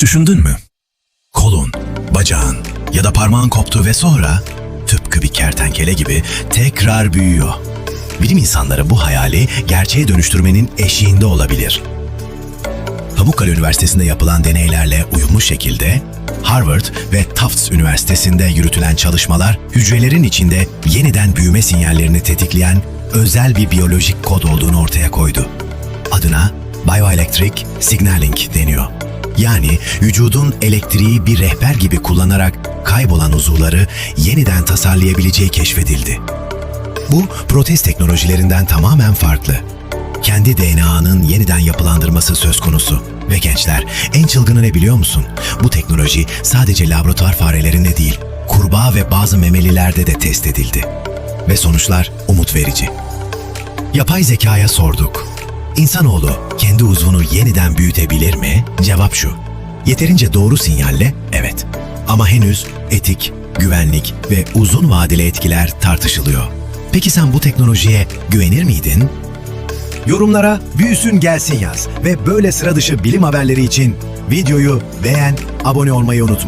Düşündün mü? Kolun, bacağın ya da parmağın koptu ve sonra tıpkı bir kertenkele gibi tekrar büyüyor. Bilim insanları bu hayali gerçeğe dönüştürmenin eşiğinde olabilir. Pamukkale Üniversitesi'nde yapılan deneylerle uyumlu şekilde Harvard ve Tufts Üniversitesi'nde yürütülen çalışmalar hücrelerin içinde yeniden büyüme sinyallerini tetikleyen özel bir biyolojik kod olduğunu ortaya koydu. Adına Bioelectric Signaling deniyor. Yani vücudun elektriği bir rehber gibi kullanarak kaybolan uzuvları yeniden tasarlayabileceği keşfedildi. Bu protez teknolojilerinden tamamen farklı. Kendi DNA'nın yeniden yapılandırması söz konusu. Ve gençler, en çılgını ne biliyor musun? Bu teknoloji sadece laboratuvar farelerinde değil, kurbağa ve bazı memelilerde de test edildi. Ve sonuçlar umut verici. Yapay zekaya sorduk. İnsanoğlu kendi uzvunu yeniden büyütebilir mi? Cevap şu. Yeterince doğru sinyalle evet. Ama henüz etik, güvenlik ve uzun vadeli etkiler tartışılıyor. Peki sen bu teknolojiye güvenir miydin? Yorumlara büyüsün gelsin yaz ve böyle sıra dışı bilim haberleri için videoyu beğen, abone olmayı unutma.